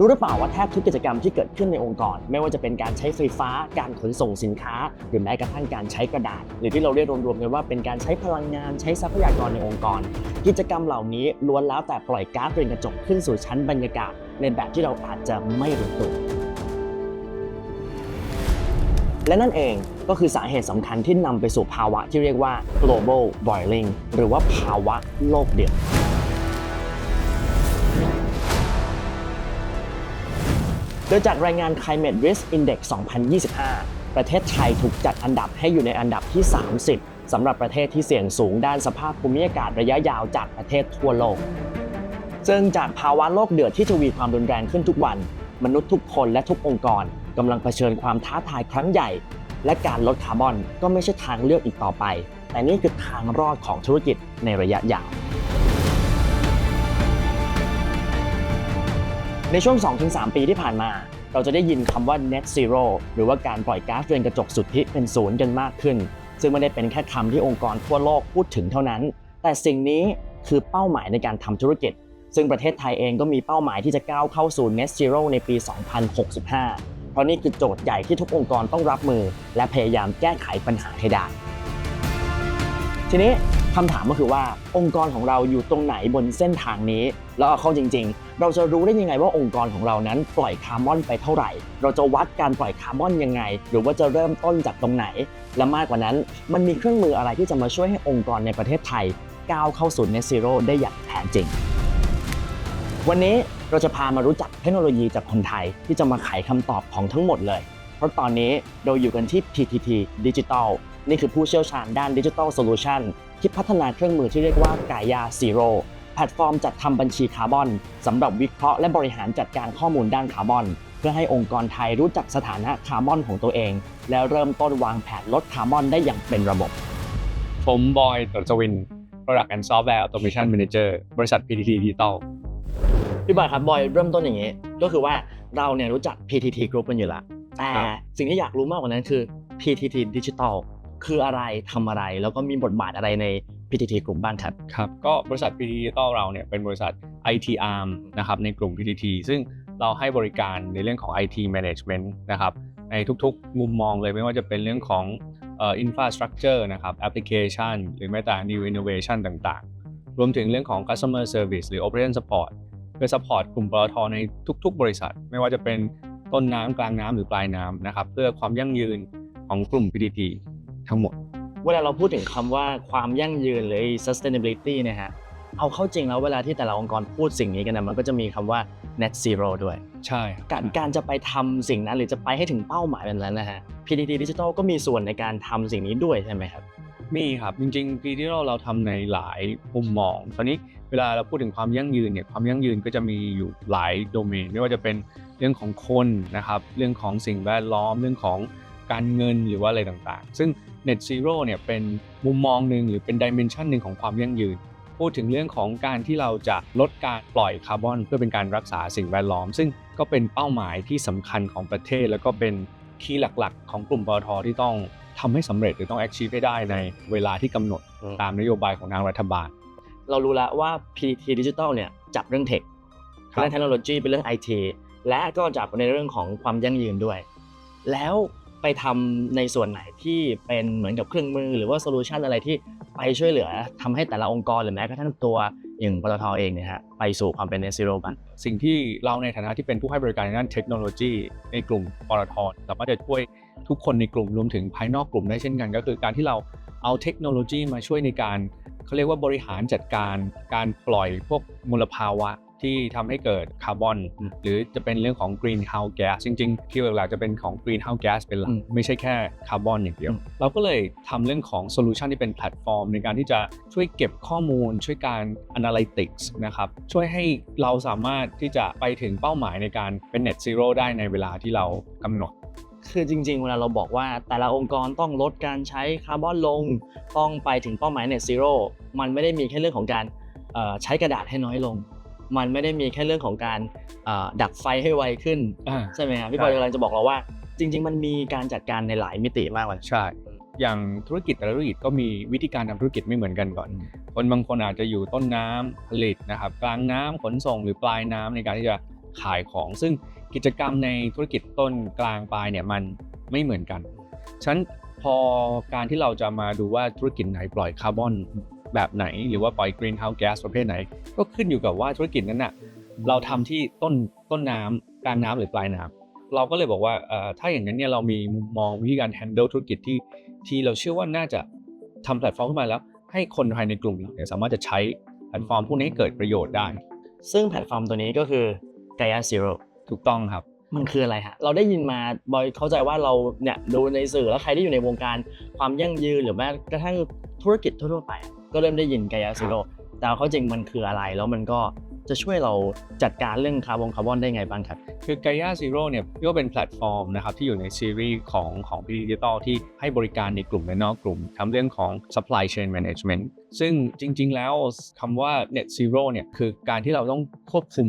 รู้หรือเปล่าว่าแทบทุกกิจกรรมที่เกิดขึ้นในองค์กร ไม่ว่าจะเป็นการใช้ไฟฟ้า การขนส่งสินค้า หรือแม้กระทั่งการใช้กระดาษ หรือที่เราเรียกรวมๆกันว่าเป็นการใช้พลังงานใช้ทรัพยากรในองค์กร กิจกรรมเหล่านี้ล้วนแล้วแต่ปล่อยก๊าซเรือนกระจกขึ้นสู่ชั้นบรรยากาศ ในแบบที่เราอาจจะไม่รู้ตัวและนั่นเองก็คือสาเหตุสำคัญที่นำไปสู่ภาวะที่เรียกว่า global boiling หรือว่าภาวะโลกเดือด โดยจากรายงาน Climate Risk Index 2025 ประเทศไทยถูกจัดอันดับให้อยู่ในอันดับที่ 30 สำหรับประเทศที่เสี่ยงสูงด้านสภาพภูมิอากาศระยะยาวจากประเทศทั่วโลก ซึ่งจากภาวะโลกเดือดที่ทวีความรุนแรงขึ้นทุกวัน มนุษย์ทุกคนและทุกองค์กรกำลังเผชิญความท้าทายครั้งใหญ่ และการลดคาร์บอนก็ไม่ใช่ทางเลือกอีกต่อไป แต่นี่คือทางรอดของธุรกิจในระยะยาว ในช่วง 2-3 ปีที่ผ่านมา เราจะได้ยินคำว่า net zero หรือว่าการปล่อยก๊าซเรือนกระจกสุทธิเป็นศูนย์กันมากขึ้น ซึ่งไม่ได้เป็นแค่คำที่องค์กรทั่วโลกพูดถึงเท่านั้น แต่สิ่งนี้คือเป้าหมายในการทำธุรกิจ ซึ่งประเทศไทยเองก็มีเป้าหมายที่จะก้าวเข้าสู่ net zero ในปี 2065 เพราะนี่คือโจทย์ใหญ่ที่ทุกองค์กรต้องรับมือ และพยายามแก้ไขปัญหาให้ได้ทีนี้ คำถามก็คือว่าองค์กรของเราอยู่ตรงไหนบนเส้นทางนี้ แล้วเอาเข้าจริง ๆ เราจะรู้ได้ยังไงว่าองค์กรของเรานั้นปล่อยคาร์บอนไปเท่าไหร่ เราจะวัดการปล่อยคาร์บอนยังไง หรือว่าจะเริ่มต้นจากตรงไหน และมากกว่านั้น มันมีเครื่องมืออะไรที่จะมาช่วยให้องค์กรในประเทศไทยก้าวเข้าสู่ Net Zero ได้อย่างแท้จริง วันนี้เราจะพามารู้จักเทคโนโลยีจากคนไทยที่จะมาไขคำตอบของทั้งหมดเลย เพราะตอนนี้เราอยู่กันที่ PTT Digital นี่คือผู้เชี่ยวชาญด้าน Digital Solution ที่พัฒนาเครื่องมือที่เรียกว่า Gaia Zero แพลตฟอร์มจัดทำบัญชีคาร์บอนสำหรับวิเคราะห์และบริหารจัดการข้อมูลด้านคาร์บอน เพื่อให้องค์กรไทยรู้จักสถานะคาร์บอนของตัวเอง แล้วเริ่มต้นวางแผนลดคาร์บอนได้อย่างเป็นระบบ ผมบอยตรจวิน Product and Software Automation Manager บริษัท PTT Digital พี่บอยครับบอยเริ่มต้นอย่างนี้ ก็คือว่าเราเนี่ยรู้จัก PTT Group กันอยู่แล้วแต่ครับสิ่งที่อยากรู้มากกว่านั้นคือ PTT Digital คืออะไรทำอะไร แล้วก็มีบทบาทอะไรใน PTT Group บ้างครับครับก็บริษัท PTT Digital เราเนี่ยเป็นบริษัท IT Arm นะครับในกลุ่ม PTT ซึ่งเราให้บริการในเรื่องของ IT Management นะครับในทุกๆ มุมมองเลยไม่ว่าจะเป็นเรื่องของอ่อ infrastructure นะครับ application หรือแม้แต่ new innovation ต่างๆ รวมถึงเรื่องของ customer service หรือ operation support เพื่อ support กลุ่มปตทในทุก ๆ บริษัท ไม่ว่าจะเป็นต้นน้ำกลางน้ำหรือปลายน้ำนะครับเพื่อความยั่งยืนของกลุ่ม PTT ทั้งหมด เวลาเราพูดถึงคำว่าความยั่งยืนหรือ sustainability เนะฮะเอาเข้าจริงแล้วเวลาที่แต่ละองค์กรพูดสิ่งนี้กันนะมันก็จะมีคำว่า net zero ด้วย ใช่ครับการการจะไปทำสิ่งนั้นหรือจะไปให้ถึงเป้าหมายแบบนั้นนะฮะ PTT Digital ก็มีส่วนในการทำสิ่งนี้ด้วยใช่ไหมครับ มีครับ จริงๆ digital เราทำในหลายมุมมอง ตอนนี้เวลาเราพูดถึงความยั่งยืนเนี่ยความยั่งยืนก็จะมีอยู่หลายโดเมน ไม่ว่าจะเป็นเรื่องของคนนะครับ เรื่องของสิ่งแวดล้อม เรื่องของการเงินหรือว่าอะไรต่างๆ ซึ่ง net zero เนี่ยเป็นมุมมองหนึ่งหรือเป็นดิเมนชันหนึ่งของความยั่งยืน พูดถึงเรื่องของการที่เราจะลดการปล่อยคาร์บอน เพื่อเป็นการรักษาสิ่งแวดล้อม ซึ่งก็เป็นเป้าหมายที่สำคัญของประเทศ แล้วก็เป็นคีย์หลักๆ ของกลุ่มปตทที่ต้องทำให้สำเร็จหรือต้อง achieve ให้ได้ในเวลาที่กำหนดอืมตามนโยบายของทางรัฐบาล เรารู้แล้วว่า PTT Digital เนี่ยจับเรื่องเทคครับเรื่องเทคโนโลยีเป็นเรื่อง IT และก็จับในเรื่องของความยั่งยืนด้วย แล้ว ไปทำในส่วนไหนที่เป็นเหมือนกับเครื่องมือ หรือว่าโซลูชันอะไรที่ไปช่วยเหลือทำให้แต่ละองค์กรหรือแม้กระทั่งตัวอย่างปตทเองเนี่ยฮะไปสู่ความเป็น net zero บ้างสิ่งที่เราในฐานะที่เป็นผู้ให้บริการในด้านเทคโนโลยี ในกลุ่มปตทสามารถจะช่วยทุกคนในกลุ่มรวมถึงภายนอกกลุ่มได้เช่นกัน ก็คือการที่เราเอาเทคโนโลยีมาช่วยในการเขาเรียกว่าบริหารจัดการการปล่อยพวกมลภาวะ ที่ทำให้เกิดคาร์บอนอืมหรือจะเป็นเรื่องของ greenhouse gas จริงๆที่หลักๆจะเป็นของ greenhouse gas เป็นหลัอืกมไม่ใช่แค่คาร์บอนอย่างเดียวอืมเราก็เลยทำเรื่องของโซลูชันที่เป็นแพลตฟอร์ม ในการที่จะช่วยเก็บข้อมูล ช่วยการ analytics นะครับช่วยให้เราสามารถที่จะไปถึงเป้าหมายในการเป็น net zero ได้ในเวลาที่เรากำหนดคือจริงๆ เวลาเราบอกว่าแต่ละองค์กรต้องลดการใช้คาร์บอนลง ต้องไปถึงเป้าหมาย net zero มันไม่ได้มีแค่เรื่องของการเอ่อใช้กระดาษให้น้อยลง มันไม่ได้มีแค่เรื่องของการเอ่อดับไฟให้ไวขึ้นอ่าใช่ไหมครับพี่ใช่บอยกำลังจะบอกเราว่า จริง ๆ มันมีการจัดการในหลายมิติมากเลยใช่อย่างธุรกิจแต่ละธุรกิจก็มีวิธีการทำธุรกิจไม่เหมือนกันก่อน คนบางคนอาจจะอยู่ต้นน้ำผลิตนะครับกลางน้ำขนส่งหรือปลายน้ำในการที่จะขายของ ซึ่งกิจกรรมในธุรกิจต้นกลางปลายเนี่ยมันไม่เหมือนกันฉะนั้นพอการที่เราจะมาดูว่าธุรกิจไหนปล่อยคาร์บอน แบบไหน หรือว่าปล่อย greenhouse gas ประเภทไหน ก็ขึ้นอยู่กับว่าธุรกิจนั้นน่ะเราทำที่ต้นต้นน้ำกลางน้ำหรือปลายน้ำเราก็เลยบอกว่าเอ่อถ้าอย่างนั้นเนี่ยเรามีมุมมองวิธีการ handle ธุรกิจที่ที่เราเชื่อว่าน่าจะทำแพลตฟอร์มขึ้นมาแล้ว ให้คนภายในกลุ่มเราเนี่ยสามารถจะใช้แพลตฟอร์มพวกนี้ให้เกิดประโยชน์ได้ ซึ่งแพลตฟอร์มตัวนี้ก็คือ Gaia Zero ถูกต้องครับมันคืออะไรฮะ เราได้ยินมาบอยเข้าใจว่าเราเนี่ยดูในสื่อแล้วใครที่อยู่ในวงการความยั่งยืนหรือแม้กระทั่งธุรกิจทั่วๆไป ก็เริ่มได้ยิน Gaia Zero แต่เอาเข้าจริงมันคืออะไรแล้วมันก็จะช่วยเราจัดการเรื่องคาร์บอนคาร์บอนได้ไงบ้างครับ คือ Gaia Zero เนี่ยเรียกว่าเป็นแพลตฟอร์มนะครับที่อยู่ในซีรีส์ของของพีดิจิตอลที่ให้บริการในกลุ่มและนอกกลุ่มทำเรื่องของ supply chain management ซึ่งจริง ๆ แล้วคำว่า net zero เนี่ยคือการที่เราต้องควบคุม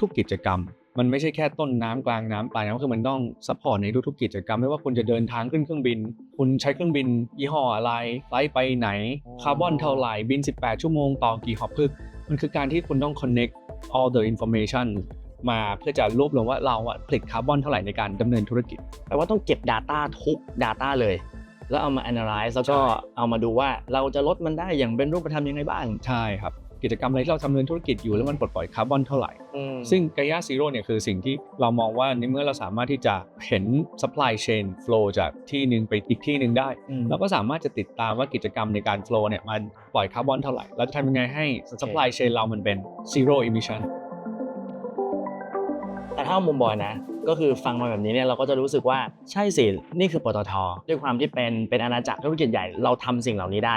ทุก ๆ กิจกรรม มันไม่ใช่แค่ต้นน้ำกลางน้ำปลายน้ำคือมันต้องซัพพอร์ตในทุกๆกิจกรรมไม่ว่าคุณจะเดินทางขึ้นเครื่องบิน คุณใช้เครื่องบิน ยี่ห้ออะไรไฟล์ไปไหน คาร์บอนเท่าไหร่บิน 18 ชั่วโมงต่อกี่ฮอปคือมันคือการที่คุณต้อง connect all the information มาเพื่อจะรวบรวมว่าเราอะผลิตคาร์บอนเท่าไหร่ในการดำเนินธุรกิจแปลว่าต้องเก็บ Data ทุก Data เลย แล้วเอามา analyze แล้วก็เอามาดูว่าเราจะลดมันได้อย่างเป็นรูปธรรมยังไงบ้างใช่ครับ กิจกรรมอะไรที่เราทำดำเนินธุรกิจอยู่แล้วมันปลดปล่อยคาร์บอนเท่าไหร่ ซึ่ง Gaia Zero เนี่ยคือสิ่งที่เรามองว่าในเมื่อเราสามารถที่จะเห็น supply chain flow จากที่หนึ่งไปอีกที่หนึ่งได้ เราก็สามารถจะติดตามว่ากิจกรรมในการ flow เนี่ยมันปล่อยคาร์บอนเท่าไหร่เราจะทำยังไงให้ supply chain เรามันเป็น zero emission แต่ถ้ามุมบอยนะ ก็คือฟังมาแบบนี้เนี่ยเราก็จะรู้สึกว่าใช่สิ นี่คือปตท ด้วยความที่เป็นเป็นอาณาจักรธุรกิจใหญ่เราทำสิ่งเหล่านี้ได้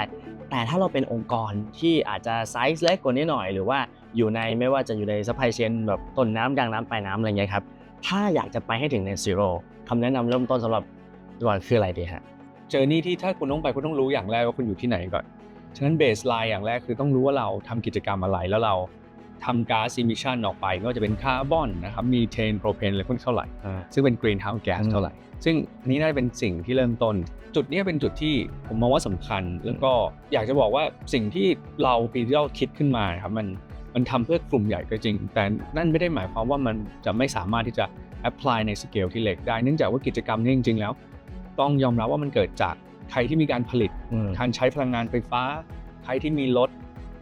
แต่ถ้าเราเป็นองค์กรที่อาจจะไซส์เล็กกว่านี้หน่อย หรือว่าอยู่ในไม่ว่าจะอยู่ในซัพพลายเชนแบบต้นน้ำกลางน้ำปลายน้ำอะไรเงี้ยครับถ้าอยากจะไปให้ถึงในซีโร่คำแนะนำเริ่มต้นสำหรับก่อนคืออะไรดีฮะเจอนี่ที่ถ้าคุณต้องไปคุณต้องรู้อย่างแรกว่าคุณอยู่ที่ไหนก่อน ฉะนั้นเบสไลน์อย่างแรกคือต้องรู้ว่าเราทำกิจกรรมอะไรแล้วเรา ทำก๊าซ emission ออกไปไม่ว่าจะเป็นคาร์บอนนะครับมีเทนโปรเพนอะไรพวกนี้เท่าไหร่ ซึ่งเป็น greenhouse gas อืมเท่าไหร่ ซึ่งอันนี้น่าจะเป็นสิ่งที่เริ่มต้น จุดเนี้ยเป็นจุดที่ผมมองว่าสำคัญ แล้วก็อยากจะบอกว่าสิ่งที่เราปีที่เราคิดขึ้นมาครับมันมันทำเพื่อกลุ่มใหญ่ก็จริง แต่นั่นไม่ได้หมายความว่ามันจะไม่สามารถที่จะ apply ในสเกลที่เล็กได้ เนื่องจากว่ากิจกรรมนี้จริง ๆ แล้ว ต้องยอมรับว่ามันเกิดจากใครที่มีการผลิตอืมการใช้พลังงานไฟฟ้า ใครที่มีรถ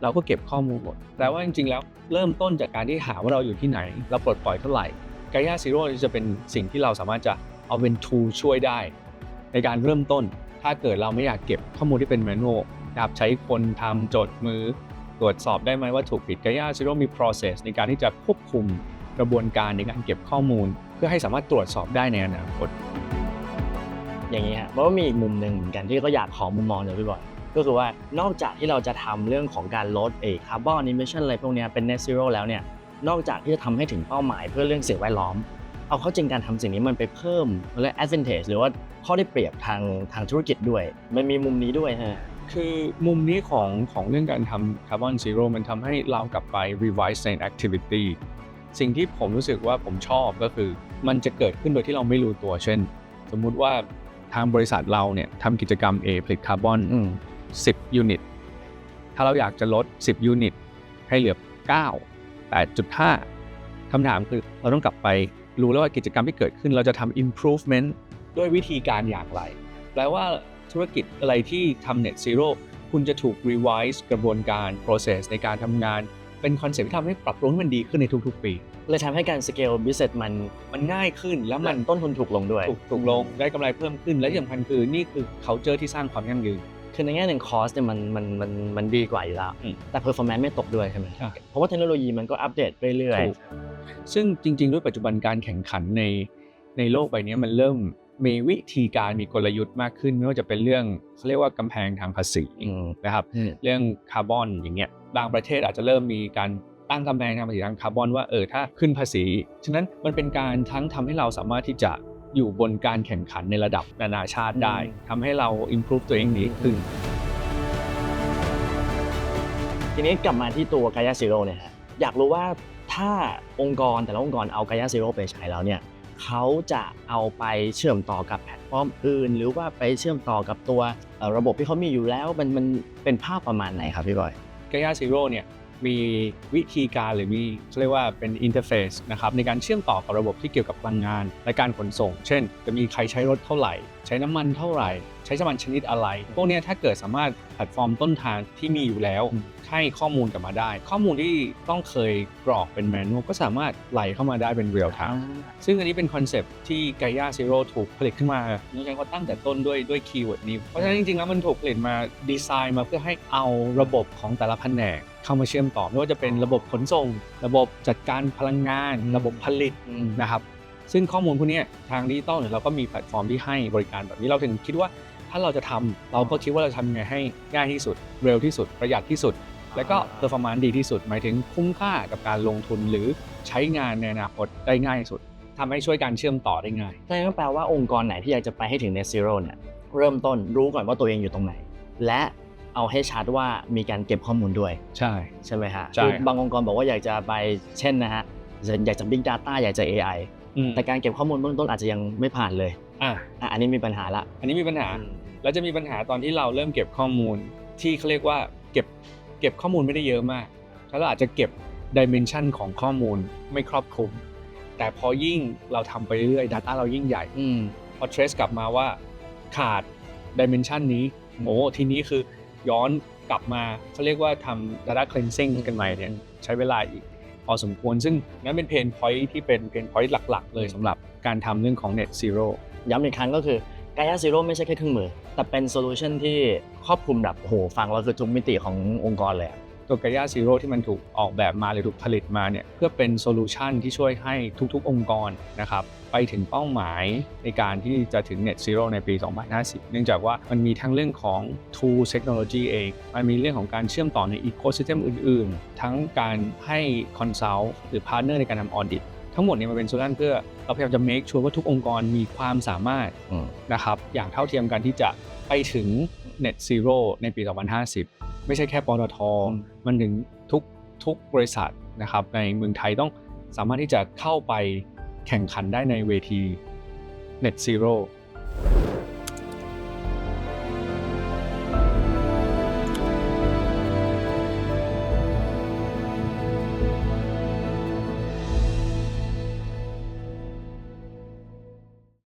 เราก็เก็บข้อมูลหมดแต่ว่าจริงๆ แล้วเริ่มต้นจากการที่หาว่าเราอยู่ที่ไหน เราปลดปล่อยเท่าไหร่ Gaia Zero จะเป็นสิ่งที่เราสามารถจะเอาเป็น tool ช่วยได้ ในการเริ่มต้นถ้าเกิดเราไม่อยากเก็บข้อมูลที่เป็น manual นะครับใช้คนทำจดมือ ตรวจสอบได้ไหมว่าถูกผิด Gaia Zero มี process ในการที่จะควบคุมกระบวนการในการเก็บข้อมูล เพื่อให้สามารถตรวจสอบได้ในอนาคตอย่างนี้ฮะเพราะว่ามีอีกมุมหนึ่งเหมือนกันที่ก็อยากขอมุมมองจากพี่บอย ก็คือว่านอกจากที่เราจะทำเรื่องของการลดเอคาร์บอนอิมิชันอะไรพวกเนี้ยเป็น net zero แล้วเนี่ยนอกจากที่จะทำให้ถึงเป้าหมายเพื่อเรื่องสิ่งแวดล้อม เอาเข้าจริงการทำสิ่งนี้มันไปเพิ่มและ advantage หรือว่าข้อได้เปรียบทางทางธุรกิจด้วย มันมีมุมนี้ด้วยฮะคือมุมนี้ของของเรื่องการทำคาร์บอนซีโร่มันทำให้เรากลับไป revise ใน activity สิ่งที่ผมรู้สึกว่าผมชอบก็คือ มันจะเกิดขึ้นโดยที่เราไม่รู้ตัวเช่น สมมุติว่าทางบริษัทเราเนี่ยทำกิจกรรม A ผลิตคาร์บอนอืม 10 ยูนิต ถ้าเราอยากจะลด 10 ยูนิต ให้เหลือ 9 8.5คำถามคือเราต้องกลับไปรู้แล้วว่ากิจกรรมที่เกิดขึ้นเราจะทำ improvement ด้วยวิธีการอย่างไร แปลว่าธุรกิจอะไรที่ทำ net zero คุณจะถูก revise กระบวนการ process ในการทำงาน เป็นคอนเซ็ปต์ที่ทำให้ปรับปรุงให้มันดีขึ้นในทุกๆ ปี เลยทำให้การ scale business มันมันง่ายขึ้น แล้วมัมันนต้นทุนถูกลงด้วยถูกถูกลงได้กำไรเพิ่มขึ้นและที่สำคัญคือนี่คือ culture ที่สร้างความยั่งยืน คือในแง่หนึ่งคอสเนี่ยมันมันมันมันดีกว่าอยู่แล้ว อืมแต่ performance ไม่ตกด้วยใช่ไหมใช่เพราะว่าเทคโนโลยีมันก็อัปเดตเรื่อยถูก ซึ่งจริง ๆ ด้วยปัจจุบันการแข่งขันในในโลกใบนี้มันเริ่มมีวิธีการมีกลยุทธ์มากขึ้น ไม่ว่าจะเป็นเรื่องเขาเรียกว่ากำแพงทางภาษีๆอืมนะครับ อืม เรื่องคาร์บอนอย่างเงี้ยบางประเทศอาจจะเริ่มมีการตั้งกำแพงทางภาษีทางคาร์บอนว่าเออถ้าขึ้นภาษี ฉะนั้นมันเป็นการทั้งทำให้เราสามารถที่จะ อยู่บนการแข่งขันในระดับนานาชาติได้ทำให้เรา improve ตัวเองดีขึ้น ทีนี้กลับมาที่ตัว Gaia Zero เนี่ยฮะอยากรู้ว่าถ้าองค์กรแต่ละองค์กรเอา Gaia Zero ไปใช้แล้วเนี่ยเขาจะเอาไปเชื่อมต่อกับแพลตฟอร์มอื่น หรือว่าไปเชื่อมต่อกับตัวเอ่อระบบที่เขามีอยู่แล้วมันมันเป็นภาพประมาณไหนครับพี่บอย Gaia Zero เนี่ย มีวิธีการหรือมีเรียกว่าเป็นอินเทอร์เฟซนะครับในการเชื่อมต่อกับระบบที่เกี่ยวกับพลังงานและการขนส่ง เช่น จะมีใครใช้รถเท่าไหร่ ใช้น้ำมันเท่าไหร่ ใช้น้ำมันชนิดอะไร พวกเนี้ยถ้าเกิดสามารถแพลตฟอร์มต้นทางที่มีอยู่แล้ว ให้ข้อมูลกลับมาได้ ข้อมูลที่ต้องเคยกรอกเป็นแมนนวลก็สามารถไหลเข้ามาได้เป็นเรียลไทม์ซึ่งอันนี้เป็นคอนเซปต์ที่ Gaia Zero ถูกผลิตขึ้นมาเนื่องจากว่าตั้งแต่ต้นด้วยด้วยคีย์เวิร์ดนี้ เพราะฉะนั้นจริงๆแล้วมันถูกผลิตมาดีไซน์มาเพื่อให้เอาระบบของแต่ละแผนกเข้ามาเชื่อมต่อไม่ว่าจะเป็นระบบขนส่ง ระบบจัดการพลังงาน ระบบผลิตนะครับซึ่งข้อมูลพวกเนี้ยทางดิจิตอลเนี่ยเราก็มีแพลตฟอร์มที่ให้บริการแบบนี้เราถึงคิดว่า ถ้าเราจะทำเราก็คิดว่าเราทำยังไงให้ง่ายที่สุด เร็วที่สุดประหยัดที่สุด แล้วก็เพอร์ฟอร์มานซ์ดีที่สุด หมายถึงคุ้มค่ากับการลงทุนหรือใช้งานในอนาคตได้ง่ายที่สุดทำให้ช่วยการเชื่อมต่อได้ง่ายนั่นก็แปลว่าองค์กรไหนที่อยากจะไปให้ถึง net zero เนี่ยเริ่มต้นรู้ก่อนว่าตัวเองอยู่ตรงไหน และเอาให้ชัดว่ามีการเก็บข้อมูลด้วย ใช่ใช่ไหมฮะใช่คือบางองค์กรบอกว่าอยากจะไปเช่นนะฮะอยากจะ big data อยากจะ AI แต่การเก็บข้อมูลเบื้องต้นอาจจะยังไม่ผ่านเลยอะอะอันนี้มีปัญหาละ อันนี้มีปัญหา แล้วจะมีปัญหาตอนที่เราเริ่มเก็บข้อมูลที่เขาเรียกว่าเก็บเก็บข้อมูลไม่ได้เยอะมากแล้วเราอาจจะเก็บดิเมนชันของข้อมูลไม่ครอบคลุม แต่พอยิ่งเราทำไปเรื่อยๆ Data เรายิ่งใหญ่อืมพอ trace กลับมาว่าขาดดิเมนชันนี้โอ้ทีนี้คือย้อนกลับมาเขาเรียกว่าทำ data cleansing กันใหม่เนี่ยใช้เวลาอีกพอสมควรซึ่งนั่นเป็นเพนพอยท์ที่เป็นเพนพอยท์หลัก ๆ เลยสำหรับการทำเรื่องของ net zero ย้ำอีกครั้งก็คือ Gaia Zero ไม่ใช่แค่เครื่องมือ แต่เป็นโซลูชันที่ครอบคลุมแบบโอ้โหฟังแล้วคือทุกมิติขององค์กรเลยอะ ตัว Gaia Zero ที่มันถูกออกแบบมาหรือถูกผลิตมาเนี่ยเพื่อเป็นโซลูชันที่ช่วยให้ทุกๆ องค์กรนะครับไปถึงเป้าหมายในการที่จะถึง Net Zero ในปี 2050 เนื่องจากว่ามันมีทั้งเรื่องของ Tool Technology เอง มันมีเรื่องของการเชื่อมต่อใน Ecosystem อื่นๆ ทั้งการให้ Consult หรือ Partner ในการทำ Audit ทั้งหมดเนี่ยมันเป็นโซลูชันเพื่อเราพยายามจะ make sure ว่าทุกองค์กรมีความสามารถนะครับอย่างเท่าเทียมกันที่จะไปถึง Net Zero ในปี 2050 ไม่ใช่แค่ปตท มันถึงทุกทุกบริษัทนะครับในเมืองไทยต้องสามารถที่จะเข้าไปแข่งขันได้ในเวที Net Zero